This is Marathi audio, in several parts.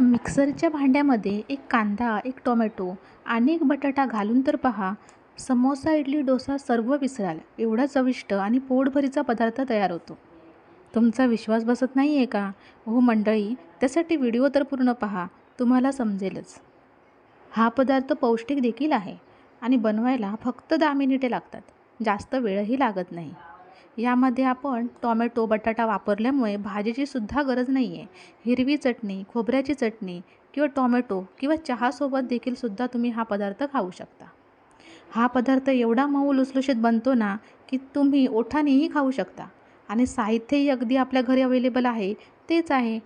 मिक्सरच्या भांड्यामध्ये एक कांदा एक टोमॅटो आणि एक बटाटा घालून तर पहा समोसा इडली डोसा सर्व विसराल. एवढा चविष्ट आणि पोटभरीचा पदार्थ तयार होतो. तुमचा विश्वास बसत नाही आहे का? हो मंडळी त्यासाठी व्हिडिओ तर पूर्ण पहा तुम्हाला समजेलच. हा पदार्थ पौष्टिक देखील आहे आणि बनवायला फक्त दहा मिनिटे लागतात. जास्त वेळही लागत नाही. यामध्ये आपण टॉमॅटो बटाटा वापरल्यामुळे भाजीची सुद्धा गरज नाही आहे हिरवी चटणी खोबऱ्याची चटणी किंवा टॉमॅटो किंवा चहासोबत देखील सुद्धा तुम्ही हा पदार्थ खाऊ शकता. हा पदार्थ एवढा मऊ लुसलुशीत बनतो ना की तुम्ही ओठानेही खाऊ शकता. आणि साहित्यही अगदी आपल्या घरी अवेलेबल आहे तेच आहे.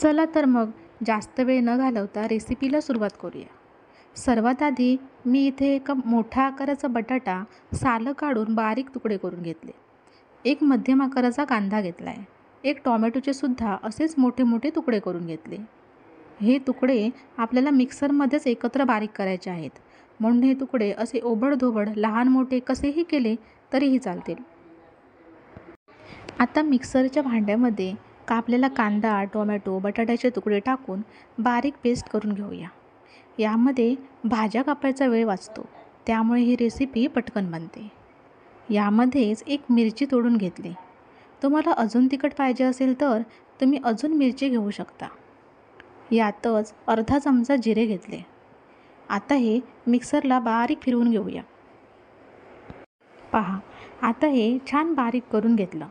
चला तर मग जास्त वेळ न घालवता रेसिपीला सुरुवात करूया. सर्वात आधी मी इथे एका मोठ्या आकाराचा बटाटा सालं काढून बारीक तुकडे करून घेतले. एक मध्यम आकाराचा कांदा घेतला आहे एक टॉमॅटोचे सुद्धा असेच मोठे मोठे तुकडे करून घेतले. हे तुकडे आपल्याला मिक्सरमध्येच एकत्र बारीक करायचे आहेत. म्हणून हे तुकडे असे ओबडधोबड लहान मोठे कसेही केले तरीही चालतील. आता मिक्सरच्या भांड्यामध्ये कापलेला कांदा टोमॅटो बटाट्याचे तुकडे टाकून बारीक पेस्ट करून घेऊया. यामध्ये भाज्या कापायचा वेळ वाचतो. त्यामुळे ही रेसिपी पटकन बनते. यामध्येच एक मिरची तोडून घेतली. तुम्हाला अजून तिखट पाहिजे असेल तर तुम्ही अजून मिरची घेऊ शकता. यातच अर्धा चमचा जिरे घेतले. आता हे मिक्सरला बारीक फिरवून घेऊया. पहा आता हे छान बारीक करून घेतलं.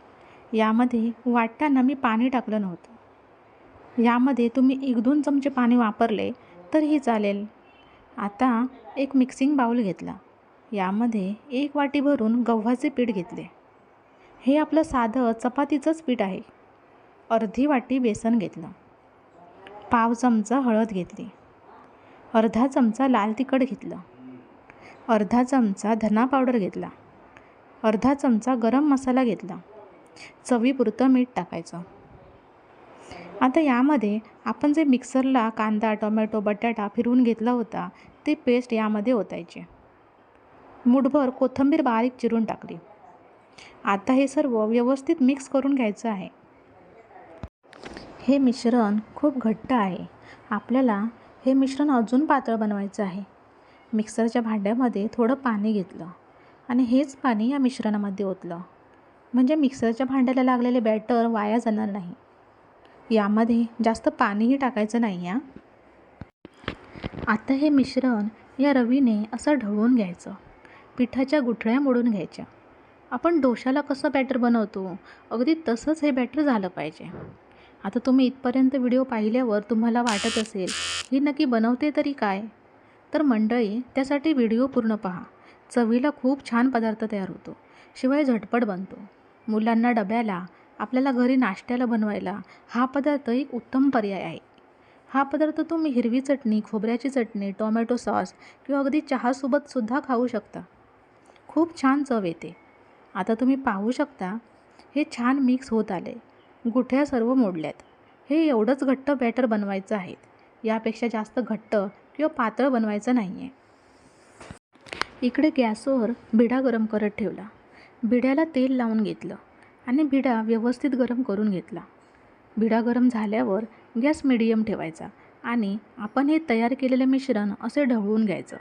यामध्ये वाटताना मी पाणी टाकलं नव्हतं. यामध्ये तुम्ही एक दोन चमचे पाणी वापरले तरीही चालेल. आता एक मिक्सिंग बाऊल घेतला. यामध्ये एक वाटी भरून गव्हाचे पीठ घेतले. हे आपलं साधं चपातीचंच पीठ आहे. अर्धी वाटी बेसन घेतलं. पाव चमचा हळद घेतली. अर्धा चमचा लाल तिखट घेतलं. अर्धा चमचा धना पावडर घेतला. अर्धा चमचा गरम मसाला घेतला. चवीपुरतं मीठ टाकायचं. आता यामध्ये आपण जे मिक्सरला कांदा टोमॅटो बटाटा फिरवून घेतला होता ते पेस्ट यामध्ये ओतायचे. मुठभर कोथिंबीर बारीक चिरून टाकली. आता हे सर्व व्यवस्थित मिक्स करून घ्यायचं आहे. हे मिश्रण खूप घट्ट आहे. आपल्याला हे मिश्रण अजून पातळ बनवायचं आहे. मिक्सरच्या भांड्यामध्ये थोडं पाणी घेतलं आणि हेच पाणी या मिश्रणामध्ये ओतलं. म्हणजे मिक्सरच्या भांड्याला लागलेले बॅटर वाया जाणार नाही. यामध्ये जास्त पाणीही टाकायचं नाही या आता हे मिश्रण या रवीने असं ढवळून घ्यायचं. पिठाच्या गुठळ्या मोडून घ्यायच्या. आपण डोशाला कसं बॅटर बनवतो? अगदी तसंच हे बॅटर झालं पाहिजे. आता तुम्ही इथपर्यंत व्हिडिओ पाहिल्यावर तुम्हाला वाटत असेल ही नक्की बनवते तरी काय? तर मंडळी त्यासाठी व्हिडिओ पूर्ण पहा. चवीला खूप छान पदार्थ तयार होतो. शिवाय झटपट बनतो. मुलांना डब्याला आपल्याला घरी नाश्त्याला बनवायला हा पदार्थ एक उत्तम पर्याय आहे. हा पदार्थ तुम्ही हिरवी चटणी खोबऱ्याची चटणी टोमॅटो सॉस किंवा अगदी चहासोबतसुद्धा खाऊ शकता. खूप छान चव येते. आता तुम्ही पाहू शकता हे छान मिक्स होत आले. गुठ्या सर्व मोडल्यात. हे एवढंच घट्ट बॅटर बनवायचं आहे. यापेक्षा जास्त घट्ट किंवा पातळ बनवायचं नाही आहे इकडे गॅसवर बिडा गरम करत ठेवला. बिड्याला तेल लावून घेतलं. आणि भिडा व्यवस्थित गरम करून घेतला. भिडा गरम झाल्यावर गॅस मिडियम ठेवायचा आणि आपण हे तयार केलेले मिश्रण असे ढवळून घ्यायचं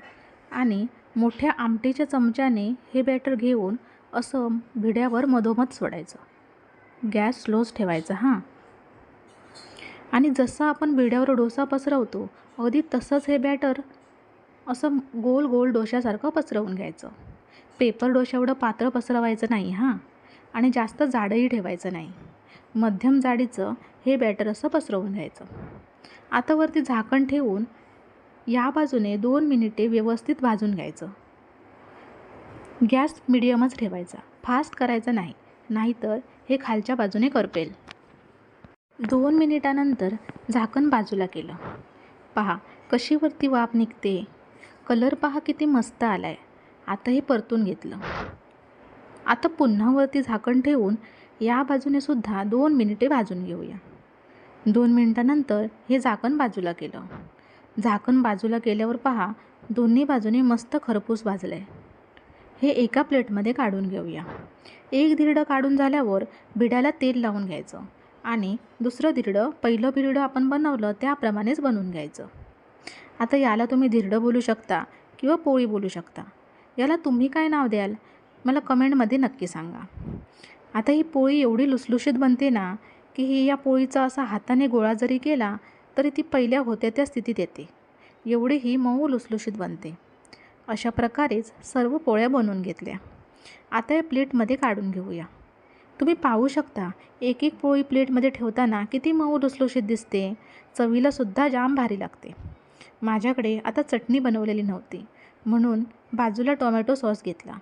आणि मोठ्या आमटीच्या चमच्याने हे बॅटर घेऊन असं भिड्यावर मधोमध सोडायचं. गॅस स्लोच ठेवायचा हां. आणि जसं आपण भिड्यावर डोसा पसरवतो अगदी तसंच हे बॅटर असं गोल गोल डोशासारखं पसरवून घ्यायचं. पेपर डोशा एवढं पातळ पसरवायचं नाही हां. आणि जास्त जाडंही ठेवायचं नाही. मध्यम जाडीचं हे बॅटर असं पसरवून घ्यायचं. आता वरती झाकण ठेवून या बाजूने दोन मिनिटे व्यवस्थित भाजून घ्यायचं. गॅस मिडियमच ठेवायचा. फास्ट करायचा नाही नाहीतर हे खालच्या बाजूने करपेल. दोन मिनिटानंतर झाकण बाजूला केलं. पहा कशी वरती वाफ निघते? कलर पहा किती मस्त आला आहे आता हे परतून घेतलं. आता पुन्हा वरती झाकण ठेवून या बाजूने सुद्धा दोन मिनिटे भाजून घेऊया. दोन मिनिटानंतर हे झाकण बाजूला केलं. झाकण बाजूला केल्यावर पहा दोन्ही बाजूने मस्त खरपूस भाजलं आहे हे एका प्लेटमध्ये काढून घेऊया. एक धिरडं काढून झाल्यावर बिड्याला तेल लावून घ्यायचं आणि दुसरं धिरडं पहिलं धिरडं आपण बनवलं त्याप्रमाणेच बनवून घ्यायचं. आता याला तुम्ही धिरडं बोलू शकता किंवा पोळी बोलू शकता. याला तुम्ही काय नाव द्याल? मला कमेंटमध्ये नक्की सांगा. आता ही पोळी एवढी लुसलुशीत बनते ना की ही या पोळीचा असा हाताने गोळा जरी केला तरी ती पहिल्या होत्या त्या स्थितीत येते. एवढी ही मऊ लुसलुशीत बनते. अशा प्रकारेच सर्व पोळ्या बनवून घेतल्या. आता या प्लेटमध्ये काढून घेऊया. तुम्ही पाहू शकता एक एक पोळी प्लेटमध्ये ठेवताना किती मऊ लुसलुशीत दिसते चवीलासुद्धा जाम भारी लागते. माझ्याकडे आता चटणी बनवलेली नव्हती म्हणून बाजूला टोमॅटो सॉस घेतला.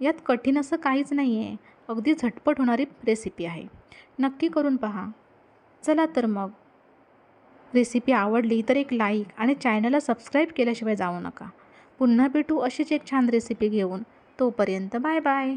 यात कठीण असं काहीच नाही आहे अगदी झटपट होणारी रेसिपी आहे. नक्की करून पहा. चला तर मग. रेसिपी आवडली तर एक लाईक आणि चॅनलला सबस्क्राईब केल्याशिवाय जाऊ नका. पुन्हा भेटू अशीच एक छान रेसिपी घेऊन. तोपर्यंत बाय बाय